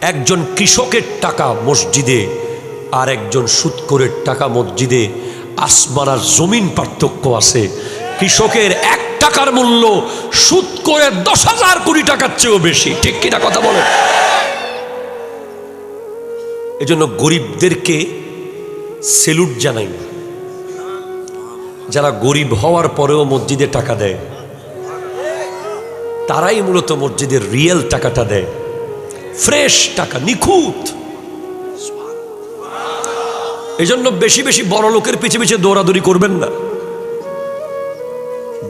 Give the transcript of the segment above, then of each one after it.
একজন কৃষকের টাকা মসজিদে আর একজন সুৎকরের টাকা মসজিদে আসমান আর জমিন পার্থক্য আছে। কৃষকের এক টাকার মূল্য সুদ করে দশ হাজার কোটি টাকার চেয়েও বেশি। ঠিক কিনা কথা বলে এজন্য গরিবদেরকে সেলুট জানাই। যারা গরিব হওয়ার পরেও মসজিদে টাকা দেয়, তারাই মূলত মসজিদের রিয়েল টাকাটা দেয়। ফ্রেশ টাকা, নিখুঁত। এই জন্য বেশি বেশি বড় লোকের পিছে পিছে দৌড়াদৌড়ি করবেন না।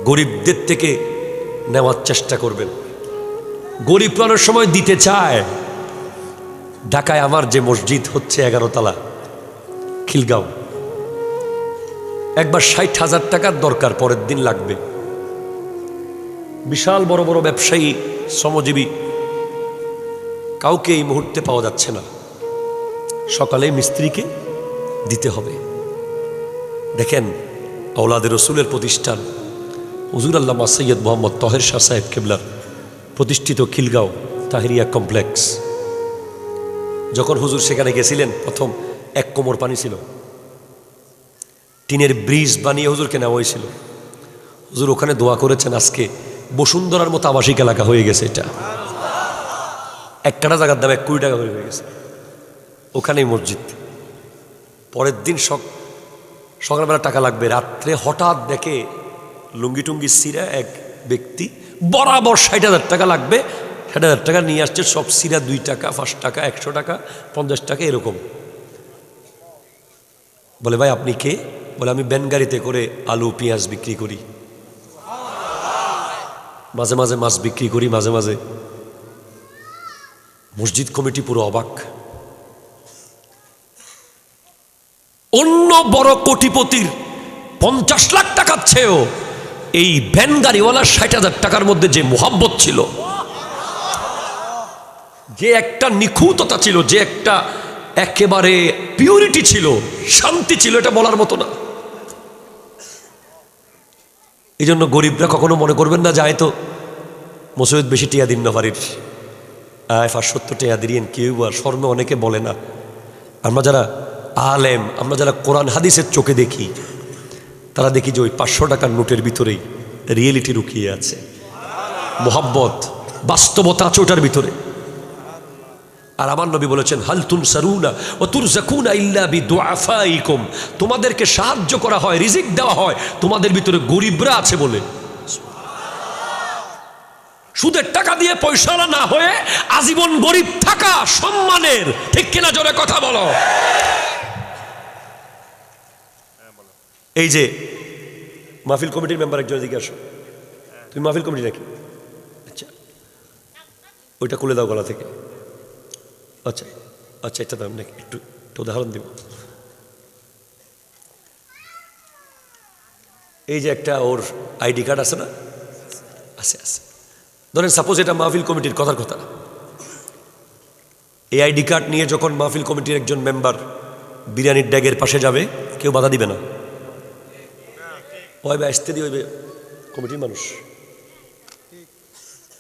গরিবদের থেকে নেওয়ার চেষ্টা করবেন। গরিব প্রাণের সময় দিতে চায়। ঢাকায় আমার যে মসজিদ হচ্ছে এগারো তালা খিলগাঁও। একবার ষাট হাজার টাকার দরকার, পরের দিন লাগবে। বিশাল বড় বড় ব্যবসায়ী, শ্রমজীবী কাউকে এই মুহূর্তে পাওয়া যাচ্ছে না। সকালে মিস্ত্রিকে দিতে হবে। দেখেন আওলাদের রসুলের প্রতিষ্ঠান, হুজুর আল্লামা সৈয়দ মোহাম্মদ তহের শাহ সাহেব কেবলার প্রতিষ্ঠিত খিলগাঁও তাহিরিয়া কমপ্লেক্স। যখন হুজুর সেখানে গেছিলেন, প্রথম এক কোমর পানি ছিল। টিনের ব্রিজ বানিয়ে হুজুরকে নেওয়া হয়েছিল। হুজুর ওখানে দোয়া করেছেন, আজকে বসুন্ধরার মতো আবাসিক এলাকা হয়ে গেছে এটা। একটা জায়গার দাম এক কুড়ি টাকা করে হয়ে গেছে। ওখানেই মসজিদ। পরের দিন সক সকালবেলা টাকা লাগবে। রাত্রে হঠাৎ দেখে লুঙ্গি টুঙ্গি সিরা এক ব্যক্তি বরাবর ষাট হাজার টাকা লাগবে। ষাট হাজার টাকা নিয়ে আসছে, সব সিরা দুই টাকা, পাঁচ টাকা, একশো টাকা, পঞ্চাশ টাকা, এরকম। বলে, ভাই, আপনি কে? বলে, আমি গাড়িতে করে আলু, পেঁয়াজ বিক্রি করি। মাঝে মাঝে মাছ বিক্রি করি, মাঝে মাঝে মসজিদ কমিটি পুরো অবাক। অন্য বড় কোটিপতির পঞ্চাশ লাখ টাকার চেয়েও এই ভ্যান গাড়িওয়ালার ষাট হাজার টাকার মধ্যে যে মোহাব্বত ছিল, যে একটা নিখুঁততা ছিল, যে একটা একেবারে পিউরিটি ছিল, শান্তি ছিল, এটা বলার মতো না। এই জন্য গরিবরা কখনো মনে করবেন না, যায় তো মসজিদ বেশি টিয়া দিন না বাড়ির। আয় পাঁচসত্তর দিন কেউ আর স্বর্ণ অনেকে বলে না। আমরা যারা আলেম, আমরা যারা কোরআন, হাদিসের চোখে দেখি, তারা দেখি যে ওই পাঁচশো টাকার নোটের ভিতরেই রিয়েলিটি লুকিয়ে আছে। মোহাব্বত, বাস্তবতা আছে ওটার ভিতরে। আর আমার নবী বলেছেন, হাল তুন সারুনা ও তুর জাকুনা ইল্লা বি দোয়াফাইকুম তোমাদেরকে সাহায্য করা হয়, রিজিক দেওয়া হয়, তোমাদের ভিতরে গরিবরা আছে বলে। সুদের টাকা দিয়ে পয়সারা না হয়ে আজীবন গরিব থাকা সম্মানের, ঠিক কিনা জোরে কথা বলো। এই যে, মাহফিল কমিটির মেম্বার একজন এদিকে আসো। তুমি মাহফিল কমিটি নাকি? আচ্ছা। ওইটা খুলে দাও গলা থেকে। আচ্ছা আচ্ছা এটা দাম নাকি? একটু একটু উদাহরণ দিব। এই যে একটা ওর আইডি কার্ড আছে না? আছে আছে। ধরেন সাপোজ এটা মাহফিল কমিটির কথার কথা। এই আইডি কার্ড নিয়ে যখন মাহফিল কমিটির একজন মেম্বার বিরিয়ানির ড্যাগের পাশে যাবে, কেউ বাধা দিবে না। ওইবে আসতে দিয়ে ওইবে কমিটির মানুষ।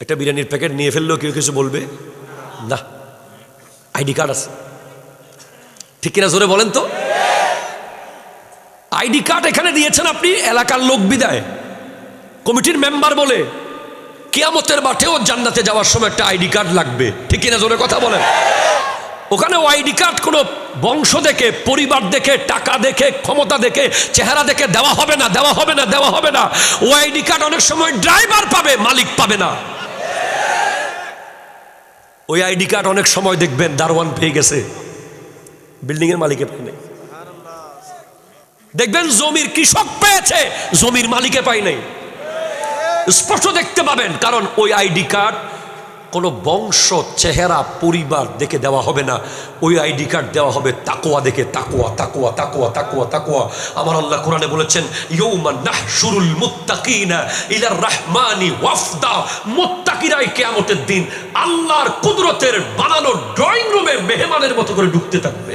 একটা বিরিয়ানির প্যাকেট নিয়ে ফেললেও কেউ কিছু বলবে? না। আইডি কার্ড আছে। ঠিক কিনা জোরে বলেন তো? আইডি কার্ড এখানে দিয়েছেন আপনি, এলাকার লোক বিদায়। কমিটির মেম্বার বলে। কেয়ামতের মাঠেও জান্নাতে যাওয়ার সময় একটা আইডি কার্ড লাগবে। ঠিক কিনা জোরে কথা বলেন? ওখানে আইডি কার্ড কোনো বংশ দেখে, পরিবার দেখে, টাকা দেখে, ক্ষমতা দেখে, চেহারা দেখে দেওয়া হবে না, দেওয়া হবে না, দেওয়া হবে না। ও আইডি কার্ড অনেক সময় ড্রাইভার পাবে, মালিক পাবে না। ওই আইডি কার্ড অনেক সময় দেখবেন, দারোয়ান পেয়ে গেছে। বিল্ডিং এর মালিকে পাই নাই। দেখবেন জমির কৃষক পেয়েছে, জমির মালিকে পাই নাই। স্পষ্ট দেখতে পাবেন, কারণ ওই আইডি কার্ড কোনো বংশ, চেহারা, পরিবার দেখে দেওয়া হবে না। ওই আইডি কার্ড দেওয়া হবে তাকোয়া দেখে তাকোয়া তাকোয়া তাকোয়া তাকোয়া তাকোয়া আমার আল্লাহ কোরআনে বলেছেন ইয়ৌমা নাহশুরুল মুত্তাকিনা ইলার রহমানি ওয়াফদা। মুত্তাকিরাই কিয়ামতের দিন আল্লাহর কুদরতের বানানো ড্রয়িং রুমে মেহমানের মতো করে ঢুকতে থাকবে।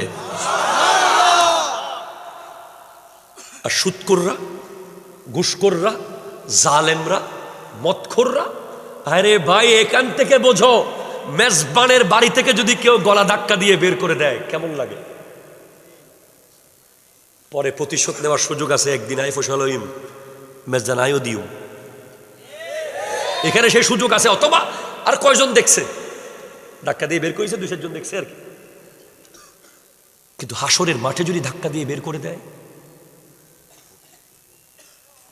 আর সুৎকররা ঘুষকররা জালেমরা মৎখররা আরে ভাই, এখান থেকে বোঝো, মেজবানের বাড়ি থেকে যদি কেউ গলা ধাক্কা দিয়ে বের করে দেয়, কেমন লাগে? পরে প্রতিশোধ নেওয়ার সুযোগ আছে একদিন, আই ফসলইম মেজদান আইও দিও। এখানে সেই সুযোগ আছে, অথবা আর কয়জন দেখছে? ধাক্কা দিয়ে বের করেছে দুই চারজন দেখছে আর কি। কিন্তু হাসরের মাঠে যদি ধাক্কা দিয়ে বের করে দেয়?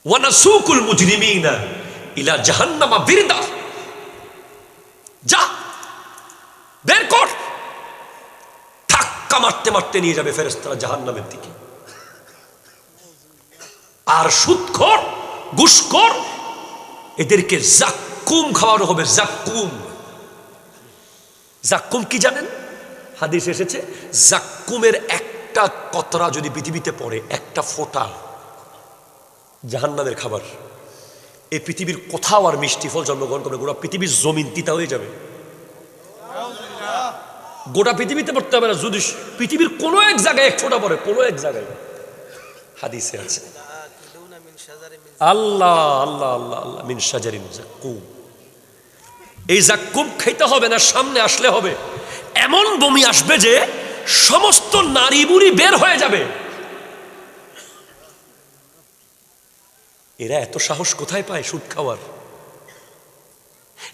ওয়ানাসুকুল মুজরিমিনা। ইলা জাহান্নামা বিরদা। যা, বের কর। ধাক্কা মারতে মারতে নিয়ে যাবে ফেরেস্তারা জাহান্নামের দিকে। আর সুদখোর ঘুষখোর এদেরকে জাক্কুম খাওয়ানো হবে, জাক্কুম। জাক্কুম কি জানেন? হাদিস এসেছে, জাক্কুমের একটা কতরা যদি পৃথিবীতে পড়ে, একটা ফোঁটা, জাহান্নামের খাবার। এই পৃথিবীর কোথাও আর মিষ্টি ফল জন্মগ্রহণ করবে গোটা পৃথিবীর জমিন তিতা হয়ে যাবে। গোটা পৃথিবীতে পড়তে হবে না। যদি পৃথিবীর কোনো এক জায়গায় এক ছোটা পড়ে, কোনো এক জায়গায়। হাদিসে আছে। আল্লাহ আল্লাহ আল্লাহ আল্লাহ। মিন সাজারিন কুম এই জাক্কুম খেতে হবে না, সামনে আসলে হবে। এমন বমি আসবে যে সমস্ত নারী বুড়ি বের হয়ে যাবে। এরা এত সাহস কোথায় পায় সুদ খাওয়ার?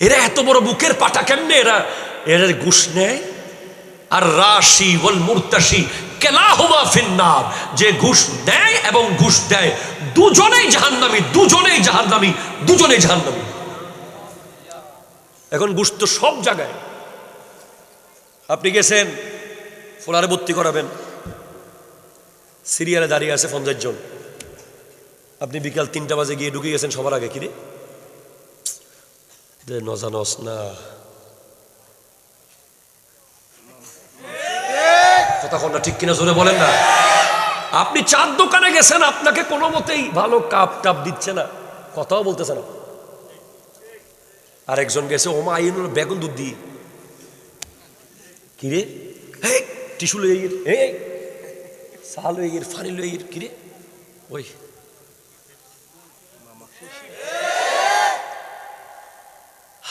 এরা এত বড় বুকের পাটা কেমনে এরা? এরা ঘুষ নেয়? আর রাশি ওয়াল কেলাহুমা ফিন্নার। যে ঘুষ দেয় এবং ঘুষ দেয়, দুজনেই জাহান্নামী দুজনেই জাহান্নামী দুজনেই জাহান্নামী। এখন ঘুষ তো সব জায়গায়। আপনি গেছেন, ফোলারে ভর্তি করাবেন। সিরিয়ালে দাঁড়িয়ে আছে পঞ্চাশ জন। আপনি বিকাল তিনটা বাজে গিয়ে ঢুকে গেছেন সবার আগে কিরে নজানস না। কথা ঠিক কিনা জোরে বলেন না। আপনি চার দোকানে গেছেন, আপনাকে কোনো মতেই ভালো কাপ টাপ দিচ্ছে না। কথাও বলতেছে না। আরেকজন গেছে, ওমা আইন বেগুন দুধ দিয়ে কিরে হেই, টিস্যু লই গিয়ে এই চা লই গিয়ে ফানি লই গিয়ে কিরে ওই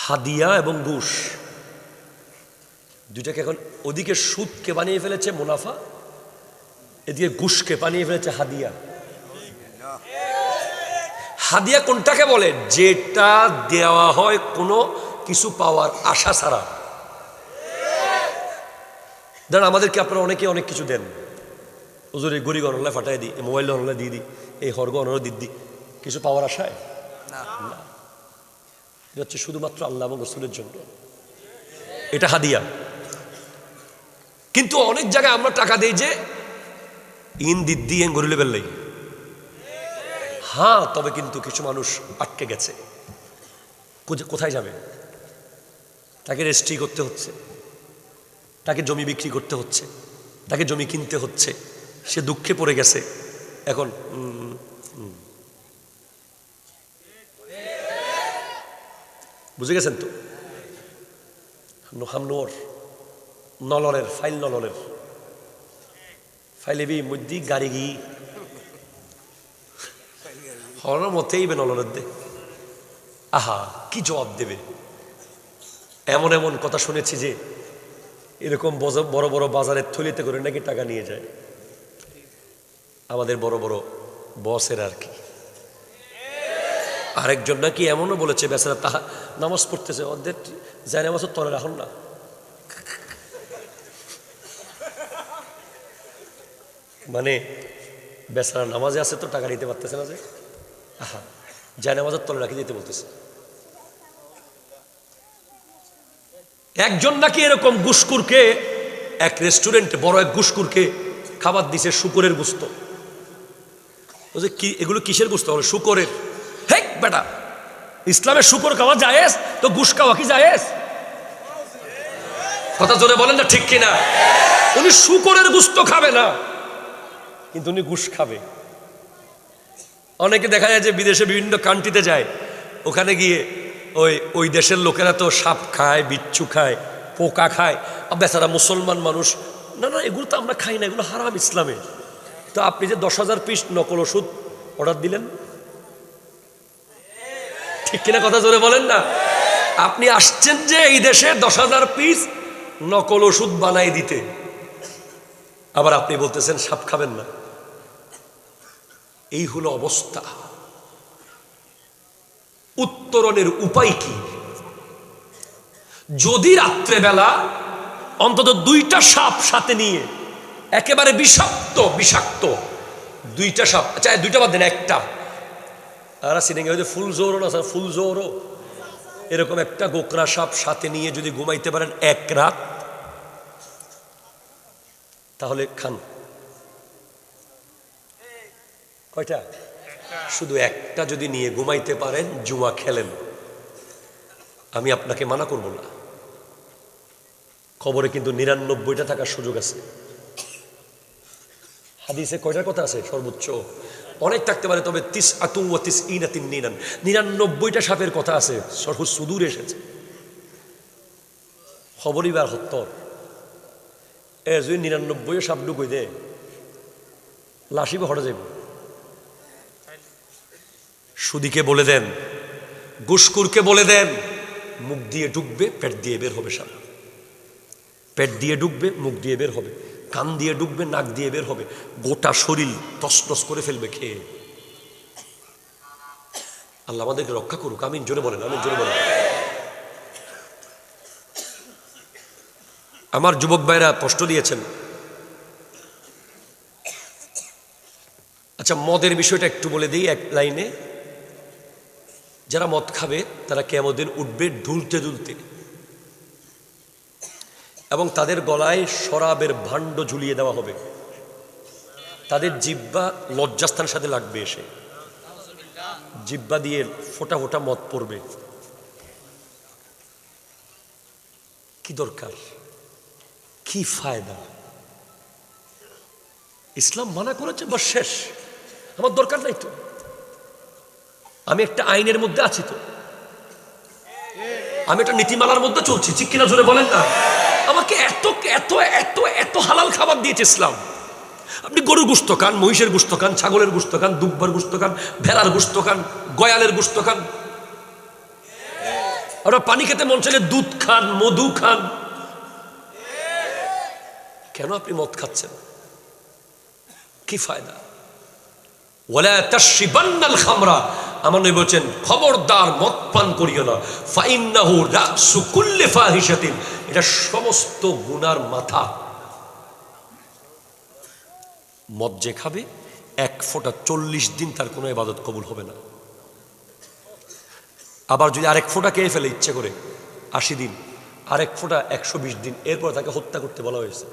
হাদিয়া এবং ঘুষ। দুইটাকে এখন ওদিকে সুদকে বানিয়ে ফেলেছে মুনাফা এদিকে ঘুষকে বানিয়ে ফেলেছে হাদিয়া। হাদিয়া কোনটাকে বলে? যেটা দেওয়া হয় কোনো কিছু পাওয়ার আশা ছাড়া। ধরেন আমাদেরকে আপনারা অনেকে অনেক কিছু দেন। ওজোর এই গড়ি গণলায় ফাটাই দিই মোবাইল গণলায় দিয়ে দিই এই হর্গ অনরা দিয়ে দিই। কিছু পাওয়ার আশায়? না। এটা হচ্ছে শুধুমাত্র আল্লাহ এবং রসুলের জন্য। এটা হাদিয়া। কিন্তু অনেক জায়গায় আমরা টাকা দেই যে, ইন দিদ্দি এন গরিলে বেললেই। হ্যাঁ তবে কিন্তু কিছু মানুষ আটকে গেছে। কোথায় যাবে? তাকে রেজিস্ট্রি করতে হচ্ছে। তাকে জমি বিক্রি করতে হচ্ছে। তাকে জমি কিনতে হচ্ছে। সে দুঃখে পড়ে গেছে। এখন বুঝে গেছেন তো? হামনোর নলরের, ফাইল নলরের। ফাইলে বি মধ্যে গাড়ি গি। হর মতেই বে নলরের দে। আহা, কি জবাব দেবে? এমন এমন কথা শুনেছি যে এরকম বড় বড় বাজারের থলিতে করে নাকি টাকা নিয়ে যায়। আমাদের বড় বড় বসের আর কি। আরেকজন নাকি এমনও বলেছে, বেচারা তাহা নামাজ পড়তেছে অর্ধেক যায় নামাজের তলে রাখুন না। মানে বেচারা নামাজে আছে তো, টাকা নিতে পারতেছে না যে। আহা, যায় নামাজের তলে রাখি দিতে বলতেছে। একজন নাকি এরকম গুসকুরকে, এক রেস্টুরেন্টে বড় এক গুসকুরকে খাবার দিছে, শুকরের গুস্ত। কি, এগুলো কিসের গুস্ত? বলে শুকরের। বেটা, ইসলামের শুকর খাওয়া জায়েজ? তো গুস খাওয়া কি জায়েজ? কথা জোরে বলেন না ঠিক কিনা? উনি শুকরের গুস্ত খাবে না, কিন্তু উনি ঘুষ খাবে। অনেকে দেখা যায় যে বিদেশে বিভিন্ন কান্ট্রিতে যায়, ওখানে গিয়ে ওই ওই দেশের লোকেরা তো সাপ খায়, বিচ্ছু খায়, পোকা খায়। আর বেচারা মুসলমান মানুষ, না না, এগুলো তো আমরা খাই না, এগুলো হারাম ইসলামে তো আপনি যে দশ হাজার পিস নকল ওষুধ অর্ডার দিলেন ঠিক কিনা কথা জোরে বলেন না? আপনি আসছেন যে এই দেশে দশ হাজার পিস নকল ওষুধ বানাই দিতে। আবার আপনি বলতেছেন, সাপ খাবেন না। এই হলো অবস্থা। উত্তরণের উপায় কি? যদি রাত্রেবেলা অন্তত দুইটা সাপ সাথে নিয়ে একেবারে বিষাক্ত বিষাক্ত, দুইটা সাপ আচ্ছা দুইটা বাদ দেন, একটা। আর সিনেঙ্গে হয়তো ফুল জোরও না ফুল জোরও। এরকম একটা গোকরা সাপ সাথে নিয়ে যদি ঘুমাইতে পারেন এক রাত, তাহলে খান। কয়টা? শুধু একটা যদি নিয়ে ঘুমাইতে পারেন, জুয়া খেলেন। আমি আপনাকে মানা করব না। খবরে কিন্তু নিরানব্বইটা থাকার সুযোগ আছে। হাদিসে কয়টার কথা আছে? সর্বোচ্চ অনেক থাকতে পারে, তবে তিস আতু ও তিস ইনাতিন নিরান নিরানব্বইটা সাপের কথা আছে সর্ব সুদূর এসেছে। খবরই বার হত্তর এ, যদি নিরানব্বই সাপ ঢুকই দে, লাশিবে হটে যাবে সুদিকে বলে দেন, গুসকুরকে বলে দেন, মুখ দিয়ে ঢুকবে, পেট দিয়ে বের হবে সাপ। পেট দিয়ে ঢুকবে, মুখ দিয়ে বের হবে। কান দিয়ে ঢুকবে নাক দিয়ে বের হবে। গোটা শরীর তসনস করে ফেলবে খেয়ে। আল্লাহ আমাদেরকে রক্ষা করুক, আমিন, জোরে বলেন, আমিন, জোরে বলেন। আমার যুবক ভাইরা কষ্ট দিয়েছেন। আচ্ছা মদের বিষয়টা একটু বলে দিই এক লাইনে। যারা মদ খাবে, তারা কেমন উঠবে ঢুলতে ঢুলতে। এবং তাদের গলায় শরাবের ভাণ্ড ঝুলিয়ে দেওয়া হবে। তাদের জিব্বা লজ্জাস্থানের সাথে লাগবে এসে। জিব্বা দিয়ে ফোটা ফোটা মদ পড়বে। কি দরকার? কি ফায়দা? ইসলাম মানা করেছে বা শেষ। আমার দরকার নাই তো। আমি একটা আইনের মধ্যে আছি তো। আমি একটা নীতিমালার মধ্যে চলছি। কিনা জোরে বলেন না? এত এত এত এত হালাল খাবার দিয়েছে ইসলাম। আপনি গরুর গুস্ত খান, মহিষের গুস্ত খান, ছাগলের গুস্ত খান, দুব্বার গুস্ত খান, ভেড়ার গুস্ত খান, গয়ালের গুস্ত খান। আপনার পানি খেতে মন চাইলে দুধ খান, মধু খান। কেন আপনি মদ খাচ্ছেন? কি ফায়দা? আমার নবী বলছেন, খবরদার মদ পান করিও না। এটা সমস্ত গুনার মাথা। মদ যে খাবে, এক ফোঁটা চল্লিশ দিন তার কোনো ইবাদত কবুল হবে না। আবার যদি আরেক ফোঁটা খেয়ে ফেলে ইচ্ছে করে, আশি দিন, আরেক ফোঁটা একশো বিশ দিন, এরপর তাকে হত্যা করতে বলা হয়েছে।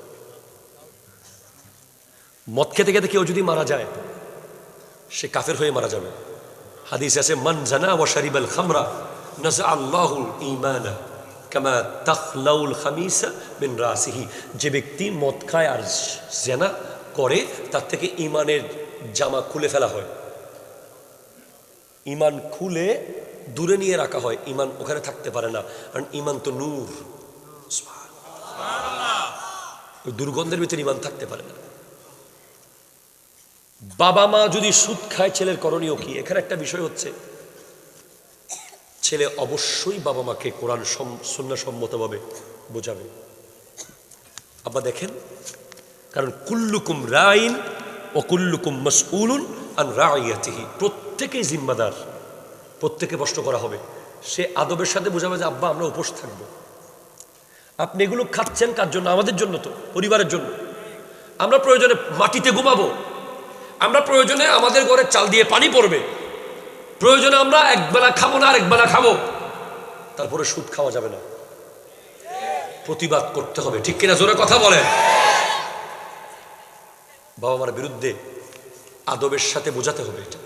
মদ খেতে খেতে কেউ যদি মারা যায়, সে কাফের হয়ে মারা যাবে। হাদিস আছে, মান জানা ওয়া শারিবাল খামরা নাজা আল্লাহুল ঈমানা। কামা তাখলাউল খামিসা বিন রাসিহি। যে ব্যক্তি মদ খায় আর জেনা করে তার থেকে ইমানের জামা খুলে ফেলা হয়। ইমান খুলে দূরে নিয়ে রাখা হয়। ইমান ওখানে থাকতে পারে না। কারণ ইমান তো নূর। ওই দুর্গন্ধের ভিতরে ইমান থাকতে পারে না। বাবা মা যদি সুদ খায় ছেলের করণীয় কি? এখানে একটা বিষয় হচ্ছে ছেলে অবশ্যই বাবা মাকে কোরআন সন্ন্যাসম্মতভাবে বোঝাবে। আবার দেখেন, কারণ কুল্লুকুম রাইন ও কুল্লুকুম মসউলুন আন রাইয়াতিহি। প্রত্যেকেই জিম্মাদার, প্রত্যেকে প্রশ্ন করা হবে, সে আদবের সাথে বোঝাবে যে, আব্বা, আমরা উপোস থাকব। আপনি এগুলো খাচ্ছেন কার জন্য? আমাদের জন্য তো, পরিবারের জন্য। আমরা প্রয়োজনে মাটিতে ঘুমাবো। আমরা প্রয়োজনে আমাদের ঘরে চাল দিয়ে পানি পড়বে। প্রয়োজনে আমরা একবেলা খাব না আর একবেলা খাব। তারপরে সুদ খাওয়া যাবে না। প্রতিবাদ করতে হবে, ঠিক কিনা জোরে কথা বলেন। বাবা মার বিরুদ্ধে আদবের সাথে বোঝাতে হবে এটা।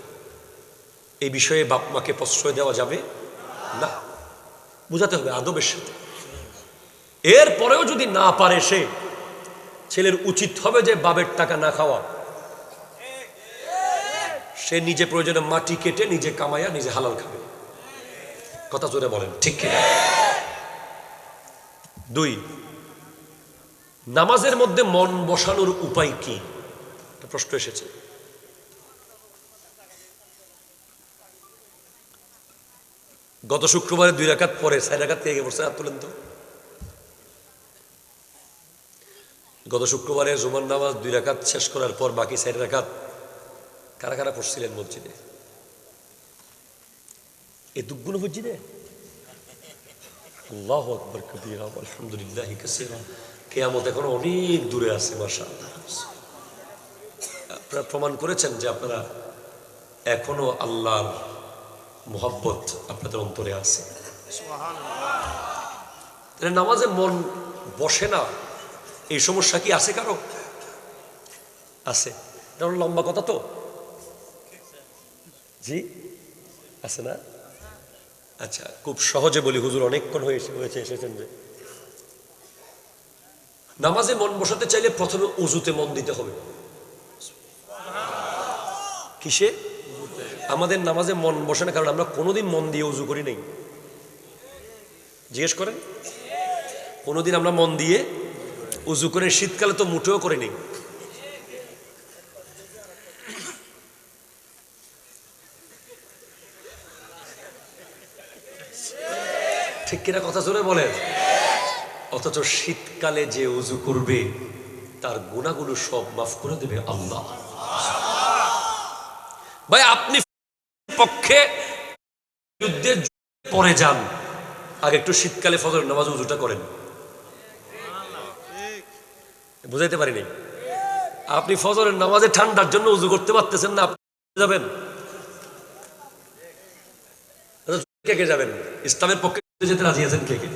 এই বিষয়ে বাপ মাকে প্রশ্রয় দেওয়া যাবে না। বোঝাতে হবে আদবের সাথে। এরপরেও যদি না পারে সে, ছেলের উচিত হবে যে বাবের টাকা না খাওয়া। সে নিজে প্রয়োজনে মাটি কেটে নিজে কামাইয়া নিজে হালাল খাবে। কথা জোরে বলেন, ঠিক কিনা দুই, নামাজের মধ্যে মন বসানোর উপায় কি? প্রশ্ন এসেছে। গত শুক্রবারে দুই রাখাত পরে চার রাকাত কে কে পড়ছে হাত তুলেন তো। গত শুক্রবারে জুমার নামাজ দুই রাকাত শেষ করার পর বাকি চার রাকাত কারা কারা পড়ছিলেন মসজিদে? এ দুগুণ মসজিদে? আল্লাহ আকবর কবিরা, আলহামদুলিল্লাহ কেয়ামত এখন অনেক দূরে আছে, মাশাআল্লাহ। আপনারা প্রমাণ করেছেন যে আপনারা এখনও আল্লাহর মোহাব্বত আপনাদের অন্তরে আছে। নামাজে মন বসে না, এই সমস্যা কি আছে কারও? আছে। লম্বা কথা তো। জি? আছে না? আচ্ছা খুব সহজে বলি, হুজুর অনেকক্ষণ হয়েছে হয়েছে, এসেছেন যে। নামাজে মন বসাতে চাইলে প্রথমে উজুতে মন দিতে হবে। কিসে? আমাদের নামাজে মন বসে না, কারণ আমরা কোনোদিন মন দিয়ে উজু করি নাই। জিজ্ঞেস করেন? কোনোদিন আমরা মন দিয়ে উজু করে, শীতকালে তো মুঠেও করে নেই। ঠিক কিনা কথা জোরে বলেন? অথচ শীতকালে যে উজু করবে, তার গুণাগুলো সব মাফ করে দেবে আল্লাহ। ভাই, আপনি পক্ষে যুদ্ধের পরে যান। আগে একটু শীতকালে ফজর নামাজ উজুটা করেন। বুঝাইতে পারিনি? আপনি ফজরের নামাজে ঠান্ডার জন্য উজু করতে পারতেছেন না, আপনি যাবেন। কে কে যাবেন? ইসলামের পক্ষে যেতে রাজি আছেন কে কে?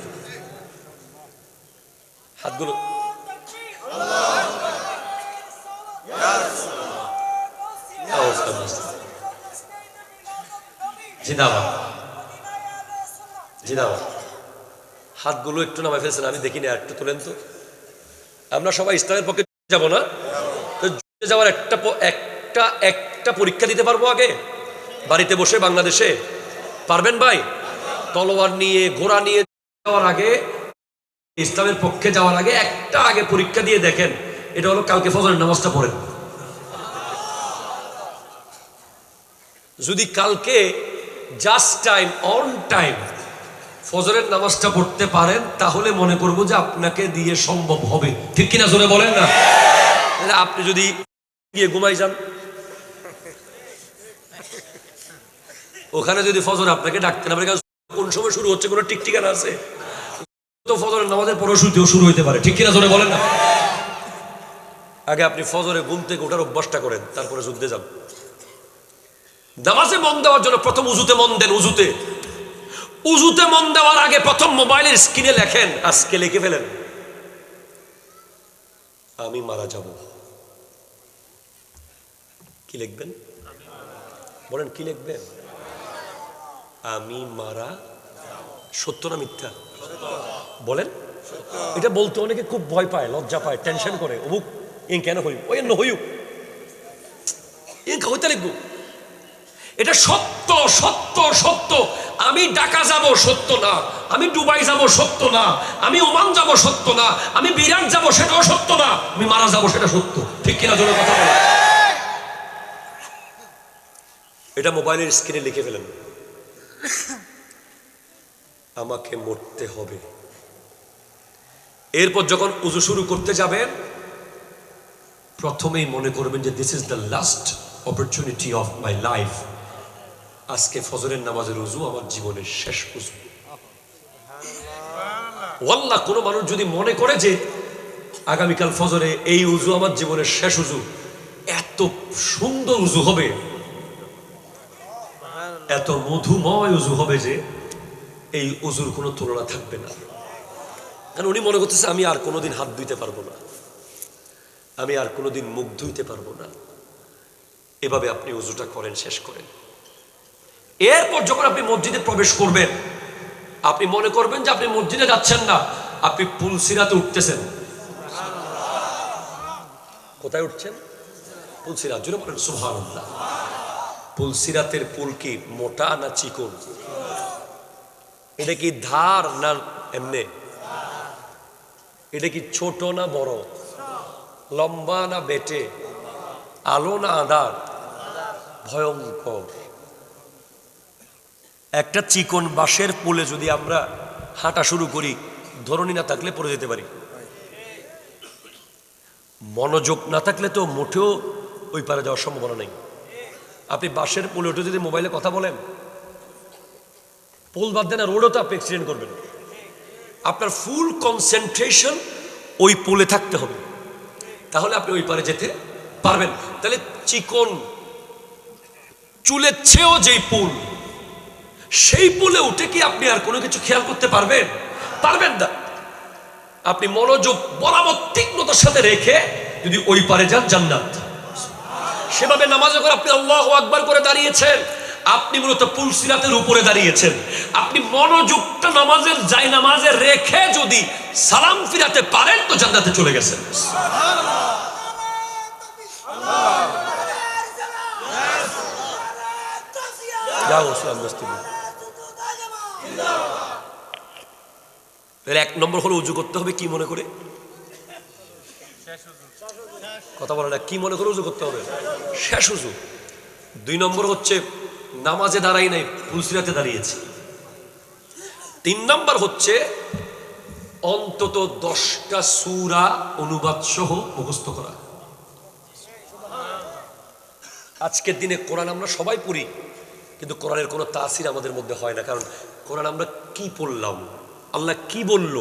হাতগুলো হাতগুলো একটু নামাই ফেলছেন, আমি দেখিনি একটু তোলেন তো। আমরা সবাই ইসলামের পক্ষে যাব না? তো যাওয়ার একটা একটা একটা পরীক্ষা দিতে পারব আগে? বাড়িতে বসে, বাংলাদেশে? পারবেন ভাই? তলোয়ার নিয়ে, ঘোড়া নিয়ে যাওয়ার আগে, ইসলামের পক্ষে যাওয়ার আগে একটা আগে পরীক্ষা দিয়ে দেখেন, এটা হলো কালকে ফজরের নামাজটা পড়েন। যদি কালকে জাস্ট টাইম অন টাইম ফজরের নামাজটা পড়তে পারেন, তাহলে মনে করব যে আপনাকে দিয়ে সম্ভব হবে। ঠিক কিনা জোরে বলেন না? আপনি যদি গিয়ে ঘুমাই যান। ওখানে যদি ফজর আপনাকে ডাকতেন কারণ কোন সময় শুরু হচ্ছে, কোনো টিক ঠিকানা আছে? তো ফজরের নামাজের শুরু হইতে পারে। ঠিক কিনা জোরে বলেন না? আগে আপনি ফজরে ঘুম থেকে ওঠার অভ্যাসটা করেন, তারপরে যুদ্ধে যান। নামাজে মন দেওয়ার জন্য প্রথম উজুতে মন দেন, উজুতে। উজুতে মন দেওয়ার আগে প্রথম মোবাইলের স্ক্রিনে লেখেন, আজকে লিখে ফেলেন। আমি মারা যাব। কি লিখবেন? বলেন, কি লিখবেন? আমি মারা, সত্য না মিথ্যা? বলেন। এটা বলতে অনেকে খুব ভয় পায়, লজ্জা পায় টেনশন করে। অমুক ইন কেন হইব? ওই ন হইব ইন হইতে এটা সত্য সত্য সত্য। আমি ঢাকা যাব, সত্য না। আমি দুবাই যাব, সত্য না। আমি ওমান যাব, সত্য না। আমি বিরাট যাব, সেটাও সত্য না। আমি মারা যাব, সেটা সত্য। ঠিক কিনা জোরে কথা বলে এটা মোবাইলের স্ক্রিনে লিখে ফেলেন। আমাকে মরতে হবে। এরপর যখন উজু শুরু করতে যাবেন, প্রথমেই মনে করবেন যে this is the last opportunity of my life আজকে ফজরের নামাজের উজু আমার জীবনের শেষ উজু। ওয়াল্লাহ, কোনো মানুষ যদি মনে করে যে আগামীকাল ফজরে এই উজু আমার জীবনের শেষ উজু, এত সুন্দর উজু হবে, এত মধুময় উজু হবে যে এই উজুর কোনো তুলনা থাকবে না। কারণ উনি মনে করতেছে, আমি আর কোনোদিন হাত ধুইতে পারব না। আমি আর কোনোদিন মুখ ধুইতে পারব না। এভাবে আপনি উজুটা করেন, শেষ করেন। এরপর যখন আপনি মসজিদে প্রবেশ করবেন, আপনি মনে করবেন যে আপনি মসজিদে যাচ্ছেন না, আপনি পুলসিরাতে উঠতেছেন। কোথায় উঠছেন? পুলসিরাত জুড়ে বলেন সুহান পুলসিরাতের পুল কি, মোটা না চিকন? এটা কি ধার না এমনে? এটা কি ছোট না বড়? লম্বা না বেটে? আলো না আধার? ভয়ঙ্কর। একটা চিকন বাঁশের পোলে যদি আমরা হাঁটা শুরু করি ধরনী না থাকলে পড়ে যেতে পারি। মনোযোগ না থাকলে তো মোটেও ওই পারে যাওয়ার সম্ভাবনা নেই। আপনি বাঁশের পোলে উঠে যদি মোবাইলে কথা বলেন পোল বাদ দেন রোডও তো আপনি অ্যাক্সিডেন্ট করবেন। আপনার ফুল কনসেন্ট্রেশন ওই পোলে থাকতে হবে। তাহলে আপনি ওই পারে যেতে পারবেন। তাহলে চিকন চুলের চেয়েও যেই পুল, সেই পুলে উঠে কি আপনি আর কোনো কিছু খেয়াল করতে পারবেন? পারবেন না। আপনি মনোযোগ বরাবর তীক্ষ্ণতার সাথে রেখে যদি ওই পারে যান, জান্নাত। সেভাবে নামাজ যখন আপনি আল্লাহ আকবার করে দাঁড়িয়েছেন। আপনি মূলত পুলসিরাতের উপরে দাঁড়িয়েছেন। আপনি মনোযোগটা নামাজের যাই নামাজে রেখে যদি সালাম ফিরাতে পারেন, তো জান্নাতে চলে গেছেন। এক নম্বর হলো উজু করতে হবে, কি মনে করে? কথা বলে না, কি মনে করে উজু করতে হবে? শেষ উজু। দুই নম্বর হচ্ছে নামাজে দাঁড়াই নাই, ফুলসিরাতে দাঁড়িয়েছি। তিন নম্বর হচ্ছে, অন্তত দশটা সুরা অনুবাদ সহ মুখস্থ করা। আজকের দিনে কোরআন আমরা সবাই পড়ি, কিন্তু কোরআনের কোনো তাসির আমাদের মধ্যে হয় না, কারণ কোরআন আমরা কি পড়লাম, আল্লাহ কি বলল,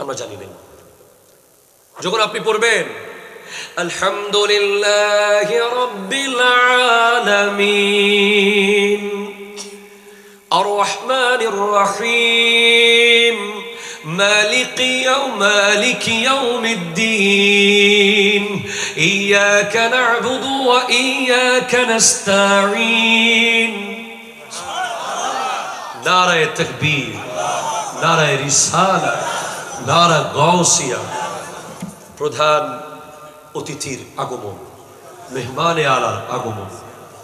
আমরা জানি না। যখন আপনি পড়বেন আলহামদুলিল্লাহ রব্বিল আলামিন আর রহমানির রহিম مالك يوم مالك يوم الدين إياك نعبد وإياك نستعين নারায় তকবীর নারায় রিসালা নারা গৌসিয়া প্রধান অতিথির আগমন মেহমানে আলার আগমন।